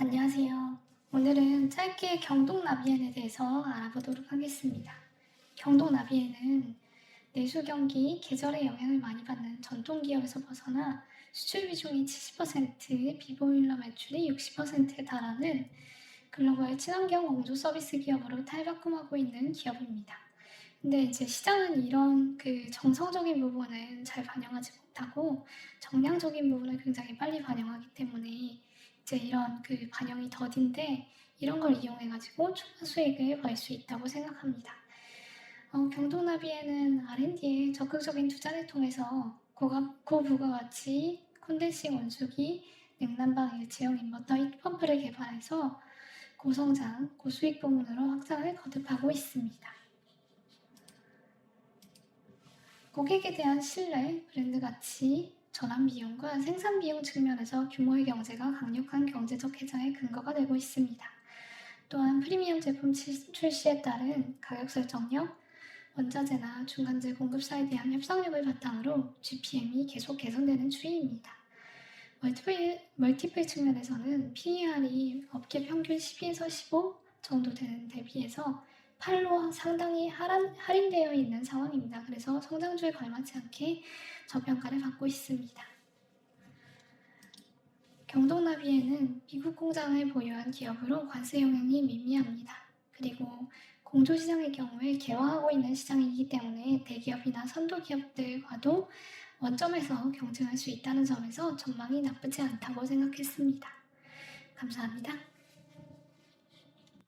안녕하세요. 오늘은 짧게 경동나비엔에 대해서 알아보도록 하겠습니다. 경동나비엔은 내수 경기, 계절의 영향을 많이 받는 전통 기업에서 벗어나 수출 비중이 70%, 비보일러 매출이 60%에 달하는 글로벌 친환경 공조 서비스 기업으로 탈바꿈하고 있는 기업입니다. 근데 이제 시장은 이런 그 정성적인 부분은 잘 반영하지 못하고 정량적인 부분을 굉장히 빨리 반영하기 때문에 이제 이런 그 반영이 더딘데 이런 걸 이용해가지고 추가 수익을 벌 수 있다고 생각합니다. 어, 경동나비에는 R&D에 적극적인 투자를 통해서 고가, 고부가가치 콘덴싱 온수기, 냉난방 일체형 인버터 히트펌프를 개발해서 고성장, 고수익 부문으로 확장을 거듭하고 있습니다. 고객에 대한 신뢰, 브랜드 가치, 전환 비용과 생산 비용 측면에서 규모의 경제가 강력한 경제적 해장의 근거가 되고 있습니다. 또한 프리미엄 제품 치- 출시에 따른 가격 설정력, 원자재나 중간재 공급사에 대한 협상력을 바탕으로 GPM이 계속 개선되는 추이입니다. 멀티플, 멀티플 측면에서는 PER이 업계 평균 12에서 15 정도 되는 대비해서 8로 상당히 할인, 할인되어 있는 상황입니다. 그래서 성장주에 걸맞지 않게 저평가를 받고 있습니다. 경동나비에는 미국 공장을 보유한 기업으로 관세 영향이 미미합니다. 그리고 공조시장의 경우에 개화하고 있는 시장이기 때문에 대기업이나 선도 기업들과도 원점에서 경쟁할 수 있다는 점에서 전망이 나쁘지 않다고 생각했습니다. 감사합니다.